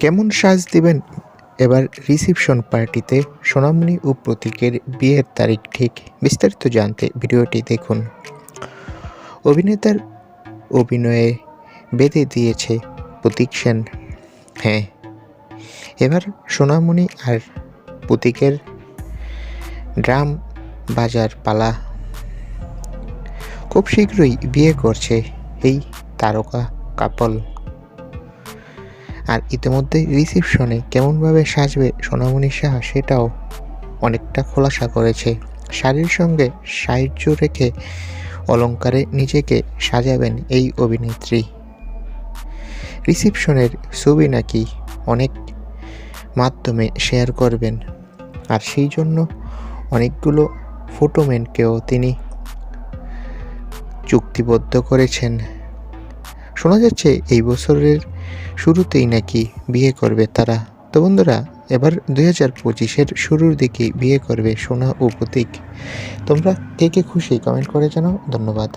কেমন সাজ দিবেন? এবার রিসিপশন পার্টিতে সোনামণি ও প্রতীকের বিয়ের তারিখ ঠিক বিস্তারিত জানতে ভিডিওটি দেখুন। অভিনেতার অভিনয়ে বেঁধে দিয়েছে প্রতীক সেন। হ্যাঁ এবার সোনামণি আর প্রতীকের ড্রাম বাজার পালা। খুব শীঘ্রই বিয়ে করছে এই তারকা কাপল। আর ইতিমধ্যে রিসিপশনে কেমনভাবে সাজবে সোনামণি শাহ সেটাও অনেকটা খোলাসা করেছে। শাড়ির সঙ্গে সাহায্য রেখে অলংকারে নিজেকে সাজাবেন এই অভিনেত্রী। রিসিপশনের ছবি নাকি অনেক মাধ্যমে শেয়ার করবেন। আর সেই জন্য অনেকগুলো ফটোম্যানকেও তিনি চুক্তিবদ্ধ করেছেন। শোনা যাচ্ছে এই বছরের শুরুতেই নাকি বিয়ে করবে তারা। তো বন্ধুরা, এবার দুই হাজার পঁচিশের শুরুর দিকেই বিয়ে করবে সোনা ও প্রতীক। তোমরা কে কে খুশি কমেন্ট করে জানাও। ধন্যবাদ।